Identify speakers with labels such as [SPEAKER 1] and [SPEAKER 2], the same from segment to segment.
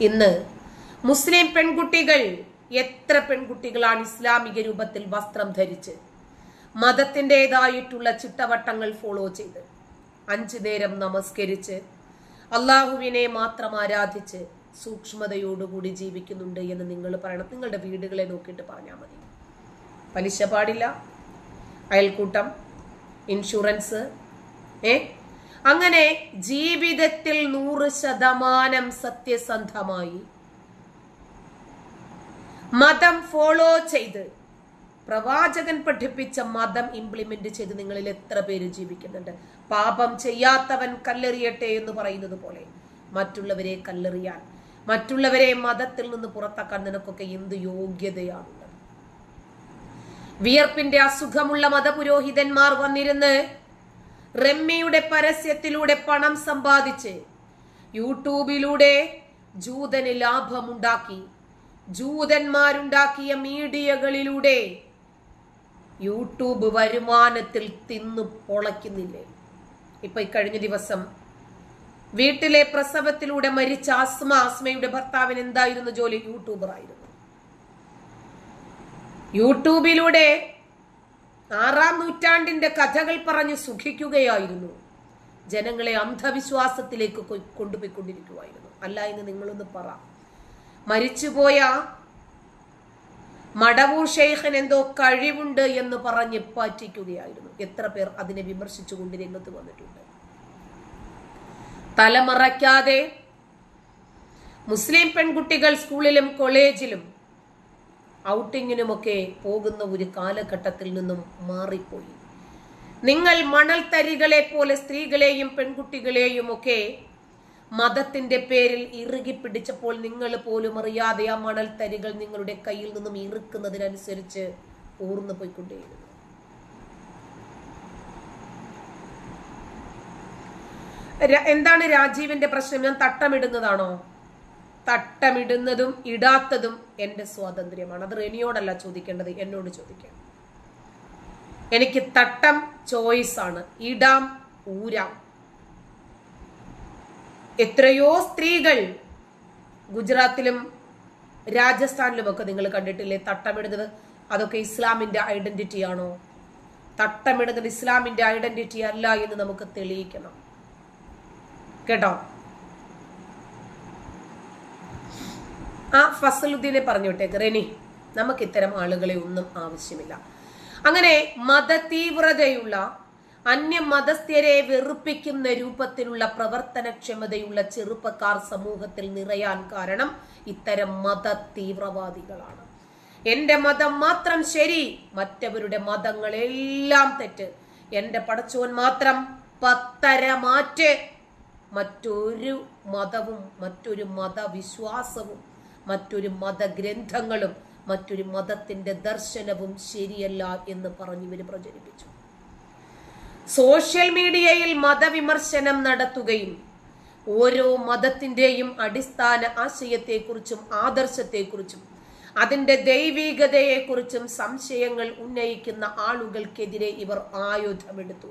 [SPEAKER 1] ഇന്ന് മുസ്ലിം പെൺകുട്ടികൾ എത്ര പെൺകുട്ടികളാണ് ഇസ്ലാമിക രൂപത്തിൽ വസ്ത്രം ധരിച്ച് മതത്തിന്റെതായിട്ടുള്ള ചിട്ടവട്ടങ്ങൾ ഫോളോ ചെയ്ത് അഞ്ചു നേരം നമസ്കരിച്ച് അള്ളാഹുവിനെ മാത്രം ആരാധിച്ച് സൂക്ഷ്മതയോടുകൂടി ജീവിക്കുന്നുണ്ട് എന്ന് നിങ്ങൾ പറയണം. നിങ്ങളുടെ വീടുകളെ നോക്കിയിട്ട് പറഞ്ഞാൽ മതി. പലിശ പാടില്ല. അയൽക്കൂട്ടം ഇൻഷുറൻസ് ഏ? അങ്ങനെ ജീവിതത്തിൽ നൂറ് ശതമാനം സത്യസന്ധമായി. മതം ഫോളോ ചെയ്ത് പ്രവാചകൻ പഠിപ്പിച്ച മതം ഇംപ്ലിമെന്റ് ചെയ്ത് നിങ്ങളിൽ എത്ര പേര് ജീവിക്കുന്നുണ്ട്? പാപം ചെയ്യാത്തവൻ കല്ലെറിയട്ടെ എന്ന് പറയുന്നത് പോലെ. മറ്റുള്ളവരെ കല്ലെറിയാൻ മറ്റുള്ളവരെ മതത്തിൽ നിന്ന് പുറത്താക്കാൻ നിനക്കൊക്കെ എന്ത് യോഗ്യതയാണുള്ളത്? വിയർപ്പിന്റെ അസുഖമുള്ള മതപുരോഹിതന്മാർ വന്നിരുന്ന് റമ്മിയുടെ പരസ്യത്തിലൂടെ പണം സമ്പാദിച്ച് യൂട്യൂബിലൂടെ ജൂതന് ലാഭമുണ്ടാക്കി. ജൂതന്മാരുണ്ടാക്കിയ മീഡിയകളിലൂടെ യൂട്യൂബ് വരുമാനത്തിൽ തിന്നു പൊളയ്ക്കുന്നില്ലേ? ഇപ്പൊ കഴിഞ്ഞ ദിവസം വീട്ടിലെ പ്രസവത്തിലൂടെ മരിച്ച ആസ്മ ആസ്മയുടെ ഭർത്താവിന് എന്തായിരുന്നു ജോലി? യൂട്യൂബർ ആയിരുന്നു യൂട്യൂബിലൂടെ ആറാം നൂറ്റാണ്ടിന്റെ കഥകൾ പറഞ്ഞ് സുഖിക്കുകയായിരുന്നു. ജനങ്ങളെ അന്ധവിശ്വാസത്തിലേക്ക് കൊണ്ടുപോയിക്കൊണ്ടിരിക്കുമായിരുന്നു അല്ല എന്ന് നിങ്ങളൊന്ന് പറ. മരിച്ചുപോയ മടവൂർ ഷെയ്ഖൻ എന്തോ കഴിവുണ്ട് എന്ന് പറഞ്ഞ് പറ്റിക്കുകയായിരുന്നു. എത്ര പേർ അതിനെ വിമർശിച്ചുകൊണ്ട് രംഗത്ത് വന്നിട്ടുണ്ട്. തലമറയ്ക്കാതെ മുസ്ലിം പെൺകുട്ടികൾ സ്കൂളിലും കോളേജിലും ഔട്ടിങ്ങിനുമൊക്കെ പോകുന്ന ഒരു കാലഘട്ടത്തിൽ നിന്നും മാറിപ്പോയി. നിങ്ങൾ മണൽത്തരികളെ പോലെ സ്ത്രീകളെയും പെൺകുട്ടികളെയും ഒക്കെ മതത്തിന്റെ പേരിൽ ഇറുകി പിടിച്ചപ്പോൾ നിങ്ങൾ പോലും അറിയാതെ ആ മണൽത്തരികൾ നിങ്ങളുടെ കയ്യിൽ നിന്നും ഇറുക്കുന്നതിനനുസരിച്ച് ഊർന്നു പോയിക്കൊണ്ടേയിരുന്നു. എന്താണ് രാജീവിന്റെ പ്രശ്നം? ഞാൻ തട്ടമിടുന്നതാണോ? തട്ടമിടുന്നതും ഇടാത്തതും എന്റെ സ്വാതന്ത്ര്യമാണ്. അത് റെനിയോടല്ല ചോദിക്കേണ്ടത് എന്നോട് ചോദിക്കാം. എനിക്ക് തട്ടം ചോയ്സ് ആണ്. ഇടാം ഊരാം. എത്രയോ സ്ത്രീകൾ ഗുജറാത്തിലും രാജസ്ഥാനിലുമൊക്കെ നിങ്ങൾ കണ്ടിട്ടില്ലേ? തട്ടമിടുന്നത് അതൊക്കെ ഇസ്ലാമിന്റെ ഐഡന്റിറ്റി ആണോ? തട്ടമിടുന്നത് ഇസ്ലാമിന്റെ ഐഡന്റിറ്റി അല്ല എന്ന് നമുക്ക് തെളിയിക്കണം. കേട്ടോ? ആ ഫസലുദ്ദീനെ പറഞ്ഞു വിട്ടേക്ക് റെനി നമുക്ക് ഇത്തരം ആളുകളെ ഒന്നും ആവശ്യമില്ല. അങ്ങനെ മതതീവ്രതയുള്ള അന്യ മതസ്ഥരെ വെറുപ്പിക്കുന്ന രൂപത്തിലുള്ള പ്രവർത്തനക്ഷമതയുള്ള ചെറുപ്പക്കാർ സമൂഹത്തിൽ നിറയാൻ കാരണം ഇത്തരം മത തീവ്രവാദികളാണ് എന്റെ മതം മാത്രം ശരി മറ്റവരുടെ മതങ്ങളെല്ലാം തെറ്റ്. എന്റെ പടച്ചോൻ മാത്രം പത്തര മാറ്റ്. മറ്റൊരു മതവും മറ്റൊരു മതവിശ്വാസവും മറ്റൊരു മതഗ്രന്ഥങ്ങളും മറ്റൊരു മതത്തിന്റെ ദർശനവും ശരിയല്ല എന്ന് പറഞ്ഞു ഇവർ പ്രചരിപ്പിച്ചു. സോഷ്യൽ മീഡിയയിൽ മതവിമർശനം നടത്തുകയും ഓരോ മതത്തിന്റെയും അടിസ്ഥാന ആശയത്തെക്കുറിച്ചും ആദർശത്തെക്കുറിച്ചും അതിന്റെ ദൈവികതയെക്കുറിച്ചും സംശയങ്ങൾ ഉന്നയിക്കുന്ന ആളുകൾക്കെതിരെ ഇവർ ആയുധമെടുത്തു.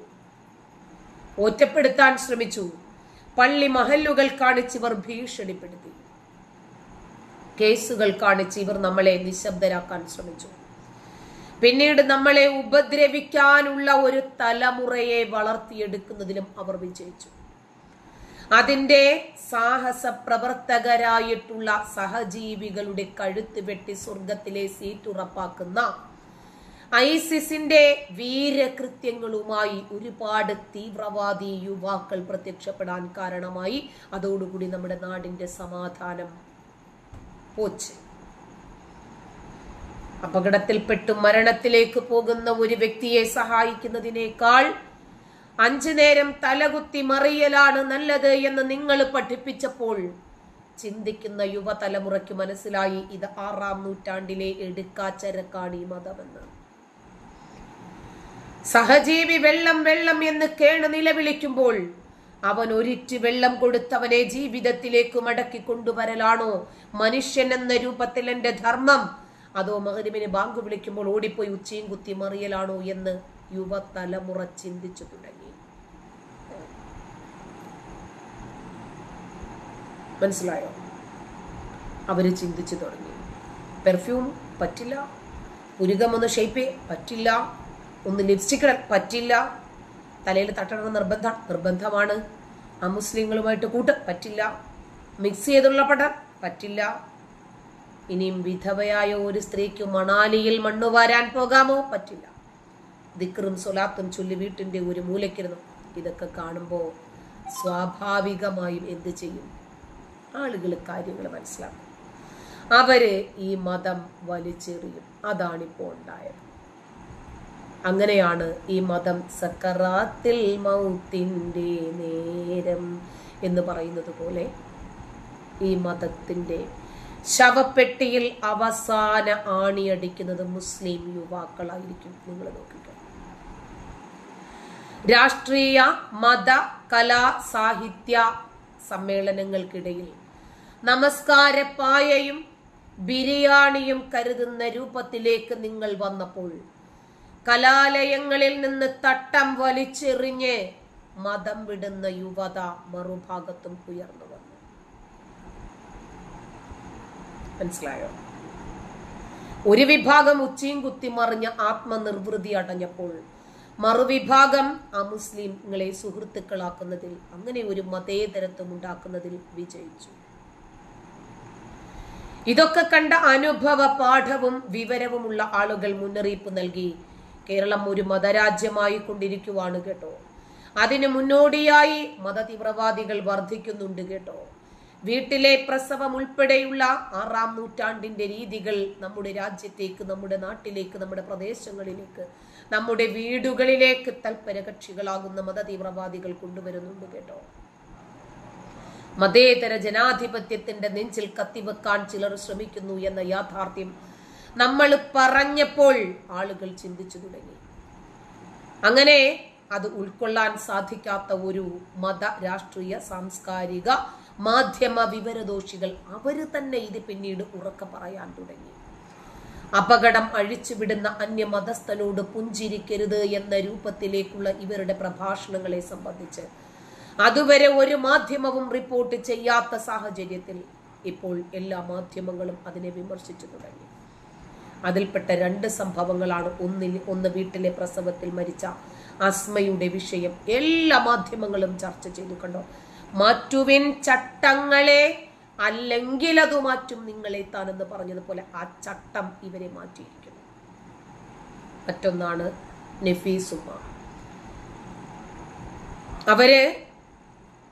[SPEAKER 1] ഒറ്റപ്പെടുത്താൻ ശ്രമിച്ചു. പള്ളി മഹല്ലുകൾ കാണിച്ചിവർ ഭീഷണിപ്പെടുത്തി. കേസുകൾ കാണിച്ച് ഇവർ നമ്മളെ നിശബ്ദരാക്കാൻ ശ്രമിച്ചു. പിന്നീട് നമ്മളെ ഉപദ്രവിക്കാനുള്ള ഒരു തലമുറയെ വളർത്തിയെടുക്കുന്നതിലും അവർ വിജയിച്ചു. അതിന്റെ സാഹസ പ്രവർത്തകരായിട്ടുള്ള സഹജീവികളുടെ കഴുത്ത് വെട്ടി സ്വർഗത്തിലെ സീറ്റ് ഉറപ്പാക്കുന്ന ഐസിസിന്റെ വീരകൃത്യങ്ങളുമായി ഒരുപാട് തീവ്രവാദി യുവാക്കൾ പ്രത്യക്ഷപ്പെടാൻ കാരണമായി. അതോടുകൂടി നമ്മുടെ നാടിന്റെ സമാധാനം പോച്ച്. അപകടത്തിൽപ്പെട്ടു മരണത്തിലേക്ക് പോകുന്ന ഒരു വ്യക്തിയെ സഹായിക്കുന്നതിനേക്കാൾ അഞ്ചു നേരം തലകുത്തി മറിയലാണ് നല്ലത് എന്ന് നിങ്ങൾ പഠിപ്പിച്ചപ്പോൾ ചിന്തിക്കുന്ന യുവതലമുറയ്ക്ക് മനസ്സിലായി ഇത് ആറാം നൂറ്റാണ്ടിലെ എടുക്കാച്ചരക്കാണി മതമെന്ന്. സഹജീവി വെള്ളം വെള്ളം എന്ന് കേണ് നിലവിളിക്കുമ്പോൾ അവൻ ഒരിറ്റ് വെള്ളം കൊടുത്തവനെ ജീവിതത്തിലേക്ക് മടക്കി കൊണ്ടുവരലാണോ മനുഷ്യൻ എന്ന രൂപത്തിൽ എന്റെ ധർമ്മം. അതോ മകരിമിന് ബാങ്ക് വിളിക്കുമ്പോൾ ഓടിപ്പോയി ഉച്ചയും കുത്തി മറിയലാണോ എന്ന് യുവതലമുറ ചിന്തിച്ചു തുടങ്ങി. മനസ്സിലായോ? അവർ ചിന്തിച്ചു തുടങ്ങി. പെർഫ്യൂം പറ്റില്ല. പുരുകം ഒന്ന് ഷേപ്പ് പറ്റില്ല. ഒന്ന് ലിപ്സ്റ്റിക് പറ്റില്ല. തലയിൽ തട്ടണം നിർബന്ധം നിർബന്ധമാണ്. ആ മുസ്ലിങ്ങളുമായിട്ട് കൂട്ട് പറ്റില്ല. മിക്സ് ചെയ്തുള്ള പടം പറ്റില്ല. ഇനിയും വിധവയായ ഒരു സ്ത്രീക്ക് മണാലിയിൽ മണ്ണ് വാരാൻ പോകാമോ? പറ്റില്ല. ദിക്റും സൊലാത്തും ചൊല്ലി വീട്ടിന്റെ ഒരു മൂലയ്ക്കിരുന്നു. ഇതൊക്കെ കാണുമ്പോൾ സ്വാഭാവികമായും എന്ത് ചെയ്യും? ആളുകൾ കാര്യങ്ങൾ മനസ്സിലാക്കും. അവർ ഈ മതം വലിച്ചെറിയും. അതാണിപ്പോൾ ഉണ്ടായത്. അങ്ങനെയാണ് ഈ മതം സക്കറാത്തിൽ മൗത്തിന്റെ നേരം എന്ന് പറയുന്നത് പോലെ ഈ മതത്തിന്റെ ശവപ്പെട്ടിയിൽ അവസാന ആണിയടിക്കുന്നത് മുസ്ലിം യുവാക്കളായിരിക്കും. നിങ്ങൾ നോക്കിയിട്ട് രാഷ്ട്രീയ മത കലാ സാഹിത്യ സമ്മേളനങ്ങൾക്കിടയിൽ നമസ്കാരപ്പായയും ബിരിയാണിയും കരുതുന്ന രൂപത്തിലേക്ക് നിങ്ങൾ വന്നപ്പോൾ കലാലയങ്ങളിൽ നിന്ന് തട്ടം വലിച്ചെറിഞ്ഞ് മതം വിടുന്ന യുവത മറുഭാഗത്തും ഉയർന്നു വന്നു. മനസ്സിലായോ? ഒരു വിഭാഗം ഉച്ചയും കുത്തിമറിഞ്ഞ് ആത്മനിർവൃതി അടഞ്ഞപ്പോൾ മറുവിഭാഗം ആ മുസ്ലിങ്ങളെ സുഹൃത്തുക്കളാക്കുന്നതിൽ അങ്ങനെ ഒരു മതേതരത്വം ഉണ്ടാക്കുന്നതിൽ വിജയിച്ചു. ഇതൊക്കെ കണ്ട അനുഭവ പാഠവും വിവരവുമുള്ള ആളുകൾ മുന്നറിയിപ്പ് നൽകി കേരളം ഒരു മതരാജ്യമായി കൊണ്ടിരിക്കുവാണ് കേട്ടോ. അതിന് മുന്നോടിയായി മതതീവ്രവാദികൾ വർദ്ധിക്കുന്നുണ്ട് കേട്ടോ. വീട്ടിലെ പ്രസവം ഉൾപ്പെടെയുള്ള ആറാം നൂറ്റാണ്ടിന്റെ രീതികൾ നമ്മുടെ രാജ്യത്തേക്ക് നമ്മുടെ നാട്ടിലേക്ക് നമ്മുടെ പ്രദേശങ്ങളിലേക്ക് നമ്മുടെ വീടുകളിലേക്ക് തൽപരകക്ഷികളാകുന്ന മതതീവ്രവാദികൾ കൊണ്ടുവരുന്നുണ്ട് കേട്ടോ. മതേതര ജനാധിപത്യത്തിന്റെ നെഞ്ചിൽ കത്തിവെക്കാൻ ചിലർ ശ്രമിക്കുന്നു എന്ന യാഥാർത്ഥ്യം നമ്മൾ പറഞ്ഞപ്പോൾ ആളുകൾ ചിന്തിച്ചു തുടങ്ങി. അങ്ങനെ അത് ഉൾക്കൊള്ളാൻ സാധിക്കാത്ത ഒരു മത രാഷ്ട്രീയ സാംസ്കാരിക മാധ്യമ വിവരദോഷികൾ അവർ തന്നെ ഇത് പിന്നീട് ഉറക്കെ പറയാൻ തുടങ്ങി. അപകടം അഴിച്ചുവിടുന്ന അന്യ മതസ്ഥനോട് പുഞ്ചിരിക്കരുത് എന്ന രൂപത്തിലേക്കുള്ള ഇവരുടെ പ്രഭാഷണങ്ങളെ സംബന്ധിച്ച് അതുവരെ ഒരു മാധ്യമവും റിപ്പോർട്ട് ചെയ്യാത്ത സാഹചര്യത്തിൽ ഇപ്പോൾ എല്ലാ മാധ്യമങ്ങളും അതിനെ വിമർശിച്ചു തുടങ്ങി. അതിൽപ്പെട്ട രണ്ട് സംഭവങ്ങളാണ് ഒന്നിൽ ഒന്ന് വീട്ടിലെ പ്രസവത്തിൽ മരിച്ച അസ്മയുടെ വിഷയം. എല്ലാ മാധ്യമങ്ങളും ചർച്ച ചെയ്തു കണ്ടോ? മാറ്റുവിൻ ചട്ടങ്ങളെ അല്ലെങ്കിൽ അത് മാറ്റും നിങ്ങളെ താനെന്ന് പറഞ്ഞതുപോലെ ആ ചട്ടം ഇവരെ മാറ്റിയിരിക്കുന്നു. മറ്റൊന്നാണ് നഫീസുമ അവർ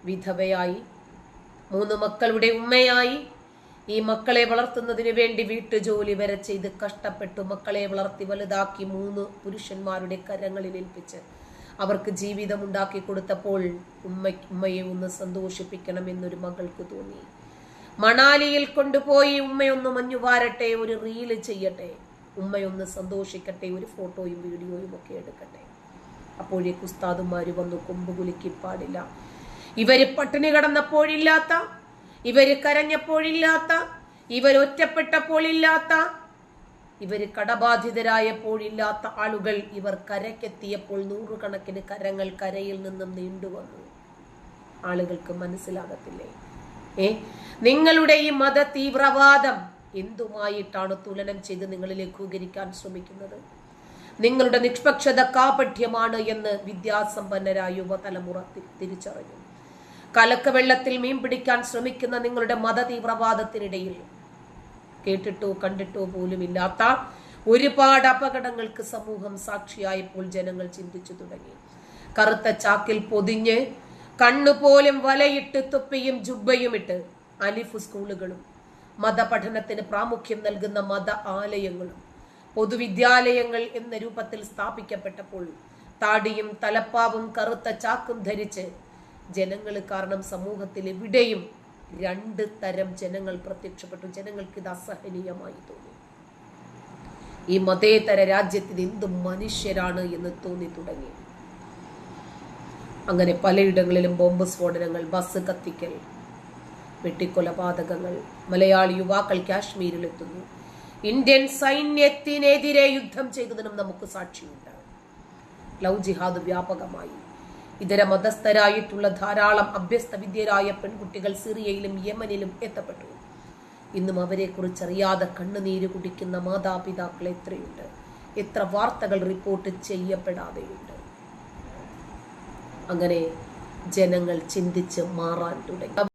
[SPEAKER 1] വിധവയായി മൂന്ന് മക്കളുടെ ഉമ്മയായി ഈ മക്കളെ വളർത്തുന്നതിന് വേണ്ടി വീട്ടുജോലി വരെ ചെയ്ത് കഷ്ടപ്പെട്ടു മക്കളെ വളർത്തി വലുതാക്കി മൂന്ന് പുരുഷന്മാരുടെ കരങ്ങളിൽ ഏൽപ്പിച്ച് അവർക്ക് ജീവിതം ഉണ്ടാക്കി കൊടുത്തപ്പോൾ ഉമ്മ ഉമ്മയെ ഒന്ന് സന്തോഷിപ്പിക്കണം എന്നൊരു മകൾക്ക് തോന്നി. മണാലിയിൽ കൊണ്ടുപോയി ഉമ്മയൊന്ന് മഞ്ഞു വാരട്ടെ ഒരു റീൽ ചെയ്യട്ടെ. ഉമ്മയൊന്ന് സന്തോഷിക്കട്ടെ ഒരു ഫോട്ടോയും വീഡിയോയും ഒക്കെ എടുക്കട്ടെ. അപ്പോഴേക്ക് കുസ്താദുമാര് വന്നു കൊമ്പ് കുലുക്കി പാടില്ല. ഇവർ പട്ടിണി കിടന്നപ്പോഴില്ലാത്ത ഇവർ കരഞ്ഞപ്പോഴില്ലാത്ത ഇവർ ഒറ്റപ്പെട്ടപ്പോഴില്ലാത്ത ഇവർ കടബാധിതരായപ്പോഴില്ലാത്ത ആളുകൾ ഇവർ കരക്കെത്തിയപ്പോൾ നൂറുകണക്കിന് കരങ്ങൾ കരയിൽ നിന്നും നീണ്ടുവന്നു ആളുകൾക്ക് മനസ്സിലാകത്തില്ലേ? ഏ? നിങ്ങളുടെ ഈ മത തീവ്രവാദം എന്തുമായിട്ടാണ് തുലനം ചെയ്ത് നിങ്ങൾ ലഘൂകരിക്കാൻ ശ്രമിക്കുന്നത്? നിങ്ങളുടെ നിഷ്പക്ഷത കാപഠ്യമാണ് എന്ന് വിദ്യാസമ്പന്നരായ യുവതലമുറ തിരിച്ചറിഞ്ഞു. കലക്ക വെള്ളത്തിൽ മീൻ പിടിക്കാൻ ശ്രമിക്കുന്ന നിങ്ങളുടെ മത തീവ്രവാദത്തിനിടയിൽ കേട്ടിട്ടോ കണ്ടിട്ടോ പോലും ഇല്ലാത്ത ഒരുപാട് അപകടങ്ങൾക്ക് സമൂഹം സാക്ഷിയായപ്പോൾ ജനങ്ങൾ ചിന്തിച്ചു തുടങ്ങി. കറുത്ത ചാക്കിൽ പൊതിഞ്ഞ് കണ്ണുപോലും വലയിട്ട് തുപ്പിയും ജുബയും ഇട്ട് അലിഫ് സ്കൂളുകളും മതപഠനത്തിന് പ്രാമുഖ്യം നൽകുന്ന മത ആലയങ്ങളും പൊതുവിദ്യാലയങ്ങൾ എന്ന രൂപത്തിൽ സ്ഥാപിക്കപ്പെട്ടപ്പോൾ താടിയും തലപ്പാവും കറുത്ത ചാക്കും ധരിച്ച് ജനങ്ങൾ കാരണം സമൂഹത്തിൽ എവിടെയും രണ്ട് തരം ജനങ്ങൾ പ്രത്യക്ഷപ്പെട്ടു. ജനങ്ങൾക്ക് ഇത് അസഹനീയമായി തോന്നി. ഈ മതേതര രാജ്യത്തിന് എന്ത് മനുഷ്യരാണ് എന്ന് തോന്നി തുടങ്ങി. അങ്ങനെ പലയിടങ്ങളിലും ബോംബ് സ്ഫോടനങ്ങൾ ബസ് കത്തിക്കൽ വെട്ടിക്കൊലപാതകങ്ങൾ മലയാളി യുവാക്കൾ കാശ്മീരിലെത്തുന്നു. ഇന്ത്യൻ സൈന്യത്തിനെതിരെ യുദ്ധം ചെയ്തതിനും നമുക്ക് സാക്ഷിയുണ്ട്. ലവ് ജിഹാദ് വ്യാപകമായി. ഇതര മതസ്ഥരായിട്ടുള്ള ധാരാളം അഭ്യസ്ത വിദ്യരായ പെൺകുട്ടികൾ സിറിയയിലും യമനിലും എത്തപ്പെട്ടു. ഇന്നും അവരെക്കുറിച്ച് അറിയാതെ കണ്ണുനീര് കുടിക്കുന്ന മാതാപിതാക്കൾ എത്രയുണ്ട്? എത്ര വാർത്തകൾ റിപ്പോർട്ട് ചെയ്യപ്പെടാതെയുണ്ട്? അങ്ങനെ ജനങ്ങൾ ചിന്തിച്ച് മാറാൻ തുടങ്ങി.